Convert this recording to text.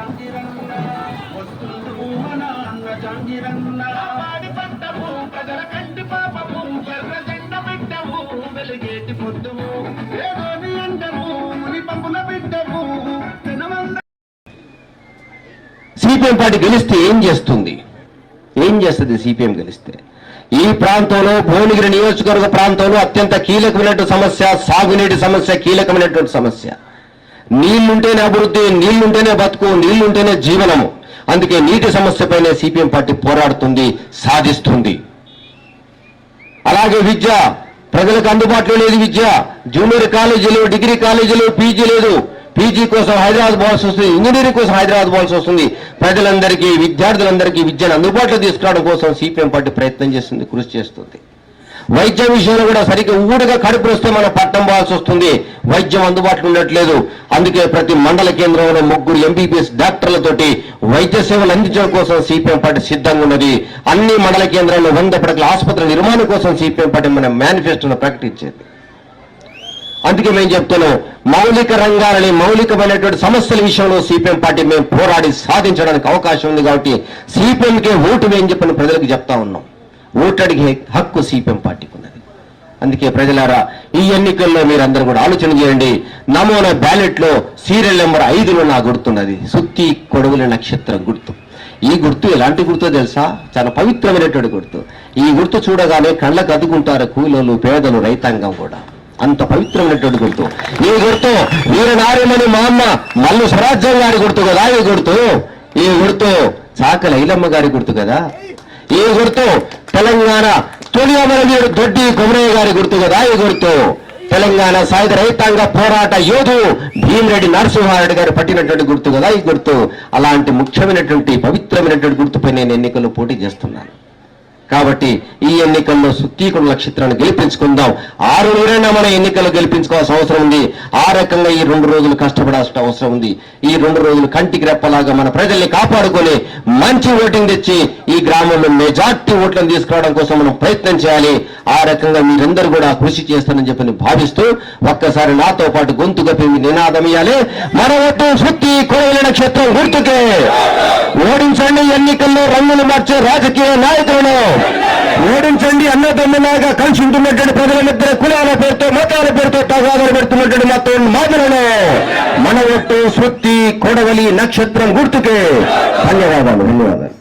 జాంగిరన్న వస్తుండు మన అన్న జాంగిరన్న. పాడి పంటము ప్రజల కంటి పాపము ఎర్ర జెండ బిడ్డము వెలిగేటి పొద్దుము. ఏదోని అండము ముని పంపుల బిడ్డము జనమంద సిపిఎం పార్టీ గెలిస్తే ఏం చేస్తుంది? ఏం చేస్తుంది సిపిఎం గెలిస్తే? ఈ ప్రాంతంలో భువనగిరి నియోజకవర్గ ప్రాంతంలో అత్యంత కీలకమైనటువంటి సమస్య సాగునీటి సమస్య కీలకమైనటువంటి సమస్య. నీళ్ళుంటేనే అభివృద్ధి నీళ్ళుంటేనే బతుకు నీళ్ళుంటేనే జీవనము. అందుకే నీటి సమస్యపైనే సిపిఎం పార్టీ పోరాడుతుంది సాధిస్తుంది. అలాగే విద్య ప్రజలకు అందుబాటులో లేదు విద్య. జూనియర్ కాలేజీలు డిగ్రీ కాలేజీలు పీజీ లేదు. పీజీ కోసం హైదరాబాద్ పోవాల్సి వస్తుంది ఇంజనీరింగ్ కోసం హైదరాబాద్ పోవాల్సి వస్తుంది. ప్రజలందరికీ విద్యార్థులందరికీ విద్యను అందుబాటులో తీసుకురావడం కోసం సిపిఎం పార్టీ ప్రయత్నం చేస్తుంది కృషి చేస్తుంది. వైద్యం విషయంలో కూడా సరిగ్గా ఊడగా కడుపు వస్తే మనం పట్టం పోవాల్సి వస్తుంది. వైద్యం అందుబాటులో ఉండట్లేదు. అందుకే ప్రతి మండల కేంద్రంలో ముగ్గురు ఎంబీబీఎస్ డాక్టర్లతోటి వైద్య సేవలు అందించడం కోసం సిపిఎం పార్టీ సిద్ధంగా ఉన్నది. అన్ని మండల కేంద్రాల్లో వంద పడకల ఆసుపత్రి నిర్మాణం కోసం సిపిఎం పార్టీ మన మేనిఫెస్టోను ప్రకటించేది. అందుకే మేము చెప్తున్నాం మౌలిక రంగాలని మౌలికమైనటువంటి సమస్యల విషయంలో సిపిఎం పార్టీ మేము పోరాడి సాధించడానికి అవకాశం ఉంది కాబట్టి సిపిఎంకే ఓటు వేయని చెప్పని ప్రజలకు చెప్తా ఉన్నాం. ఓటడిగే హక్కు సిపిఎం పార్టీకి ఉన్నది అందుకే ప్రజలారా ఈ ఎన్నికల్లో మీరందరూ కూడా ఆలోచన చేయండి. నమూనా బ్యాలెట్లో సీరియల్ నెంబర్ ఐదులో నా గుర్తున్నది. సుత్తి కొడవుల నక్షత్ర గుర్తు. ఈ గుర్తు ఎలాంటి గుర్తో తెలుసా? చాలా పవిత్రమైనటువంటి గుర్తు. ఈ గుర్తు చూడగానే కళ్ళకు అదుకుంటారు కూలీలు పేదలు రైతాంగం కూడా. అంత పవిత్రమైనటువంటి గుర్తు. ఈ గుర్తు వీరనార్యమని మా అమ్మ మల్లు స్వరాజ్యం గారి గుర్తు కదా ఈ గుర్తు? ఈ గుర్తు చాకల ఐలమ్మ గారి గుర్తు కదా? ఈ గుర్తు తెలంగాణ తొలి అమరవీరుడు దొడ్డి కొమరయ్య గారి గుర్తు కదా ఈ గుర్తు. తెలంగాణ సాయుధ రైతాంగ పోరాట యోధు భీమిరెడ్డి నరసింహారెడ్డి గారు పట్టినటువంటి గుర్తు కదా ఈ గుర్తు. అలాంటి ముఖ్యమైనటువంటి పవిత్రమైనటువంటి గుర్తుపై నేను ఎన్నికల్లో పోటీ చేస్తున్నాను. కాబట్టి ఈ ఎన్నికల్లో సుత్తీకుడు నక్షత్రాన్ని గెలిపించుకుందాం. ఆరు నూరైనా మన ఎన్నికల్లో గెలిపించుకోవాల్సిన అవసరం ఉంది. ఆ రకంగా ఈ రెండు రోజులు కష్టపడాల్సిన అవసరం ఉంది. ఈ రెండు రోజులు కంటికి రెప్పలాగా మన ప్రజల్ని కాపాడుకొని మంచి ఓటింగ్ తెచ్చి ఈ గ్రామంలో మెజార్టీ ఓట్లను తీసుకురావడం కోసం మనం ప్రయత్నం చేయాలి. ఆ రకంగా మీరందరూ కూడా కృషి చేస్తారని చెప్పి భావిస్తూ ఒక్కసారి నాతో పాటు గొంతు గప్పి నినాదం ఇవ్వాలి మన వద్దు సుత్తి కోయిల నక్షత్రం గుర్తుకే. ఓడించండి ఎన్నికల్లో రంగులు మార్చే రాజకీయ నాయకులను. ఓడించండి అన్నదమ్ములాగా కలిసి ఉంటున్నటువంటి ప్రజలందరూ కులాల పేరుతో మతాల పేరుతో తగాదాలు పెడుతున్నటువంటి మతం మాటలను మన ఒట్టు సుత్తి కొడవలి నక్షత్రం గుర్తుకే ధన్యవాదాలు ధన్యవాదాలు.